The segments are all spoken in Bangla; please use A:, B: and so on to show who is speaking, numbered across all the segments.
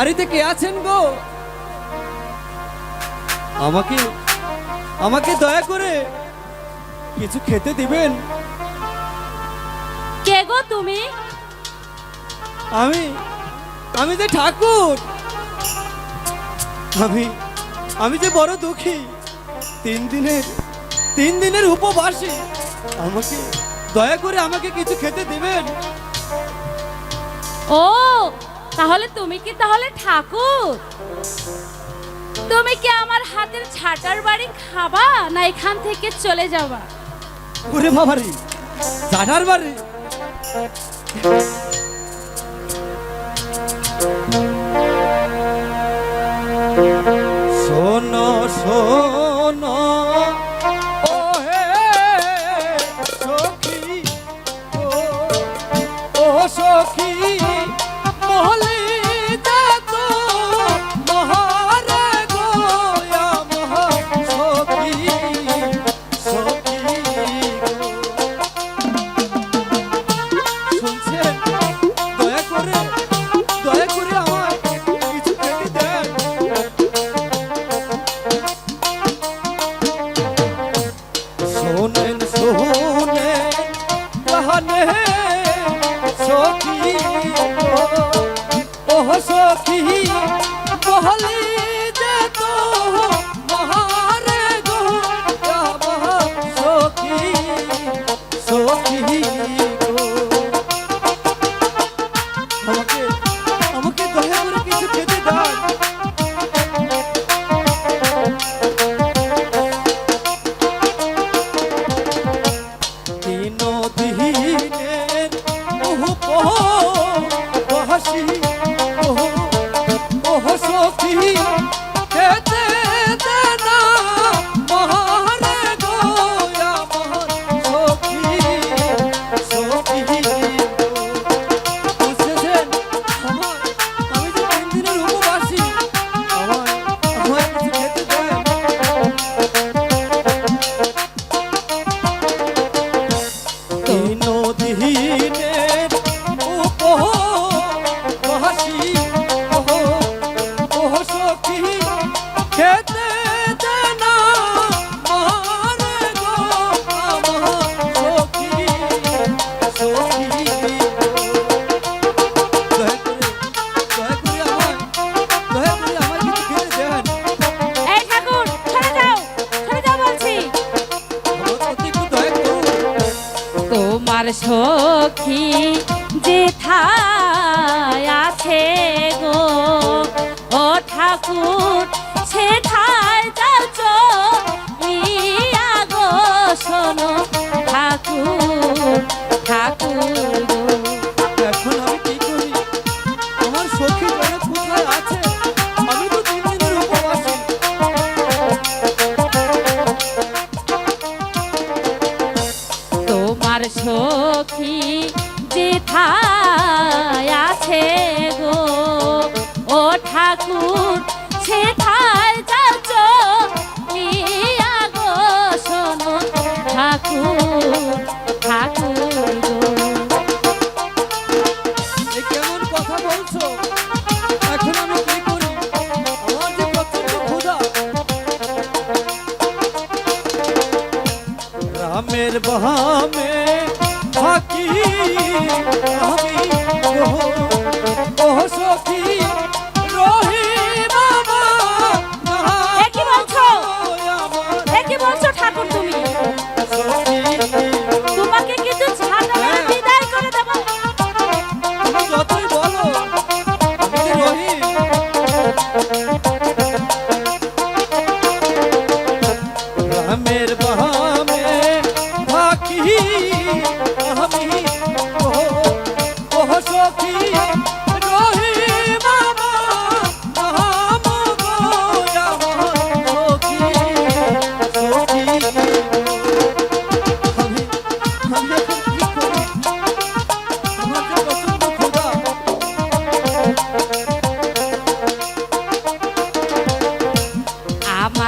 A: বাড়িতে কে আছেন গো? আমাকে আমাকে দয়া করে কিছু খেতে দিবেন?
B: কে গো তুমি?
A: আমি আমি যে ঠাকুর। আমি আমি যে বড় দুঃখী। তিন দিনের তিন দিনের উপবাসী। আমাকে দয়া করে আমাকে কিছু খেতে দিবেন?
B: ও তাহলে তুমি কি তাহলে ঠাকুর? তুমি কি আমার হাতের ছাটার বাড়ি খাবা না এখান থেকে চলে যাবা?
A: ওরে বাবারে জানার বাড়ি? শোনো শোনো সখী ও সখী। সখী
B: যেথায় আছে গো ও ঠাকুর যাচ্ছ ইয়া গো শোনো ঠাকুর ঠাকুর গো।
A: এখন আমি কি করি? আমার সখী জনে কোথায় আছে? আমি তো তিন দিনের উপবাসী
B: তোমার সখী যেথায়
A: বাহামে থাকি আমি ওহ সখী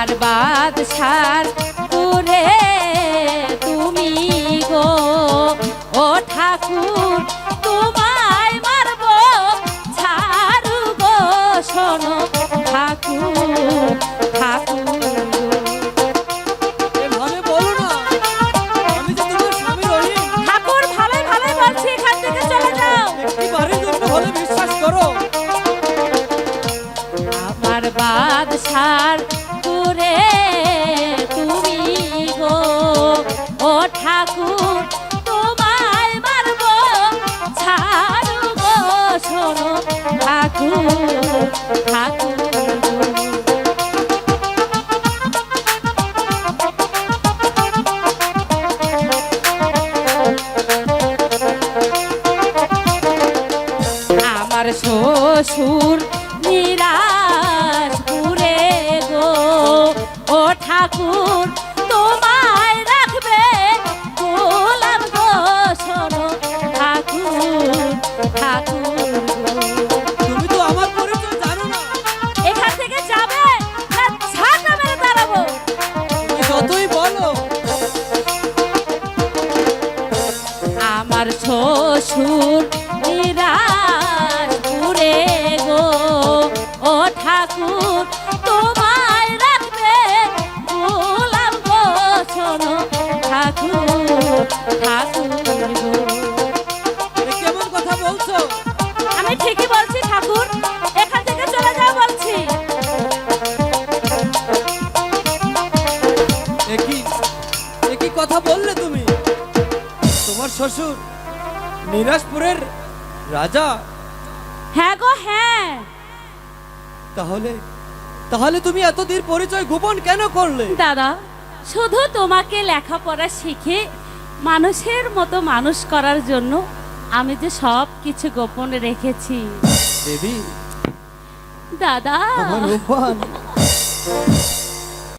A: আমার
B: বাদশার করে তুমি গো। ও ঠাকুর তোমায় মারব ছাড়ু গো ঠাকুর ঠাকুর। ঠাকুর ভালোই ভালোই বলছি এখান থেকে চলে যাও।
A: একটি বারের জন্য হলে বিশ্বাস করো।
B: আমার বাদশার আমার শ্বশুর নিরাজপুরে গো। ও ঠাকুর তোমায় রাখবে গোলাম গো শোনো ঠাকুর ঠাকুর। গো।
A: তুমি তো আমার পরিচয় জানো না।
B: এখান থেকে যাবে না ঝাঁটা মেরে দাঁড়াবো।
A: যতই বলো।
B: আমার শ্বশুর গো ও ঠাকুর তোমায় রাখবে গোলাম গো শোনো ঠাকুর ঠাকুর
A: কেমন কথা বলছো?
B: আমি ঠিকই বলছি ঠাকুর এখান থেকে চলে যাও বলছি।
A: একই একই কথা বললে তুমি? তোমার শ্বশুর নিরাজপুরের রাজা?
B: হ্যাঁ গো হ্যাঁ।
A: তাহলে তাহলে তুমি এতদিন পরিচয় গোপন কেন করলে?
B: দাদা শুধু তোমাকে লেখাপড়া শিখে মানুষের মতো মানুষ করার জন্য আমি যে সব কিছু গোপন রেখেছি।
A: দেবী।
B: দাদা।
A: আমার রূপবান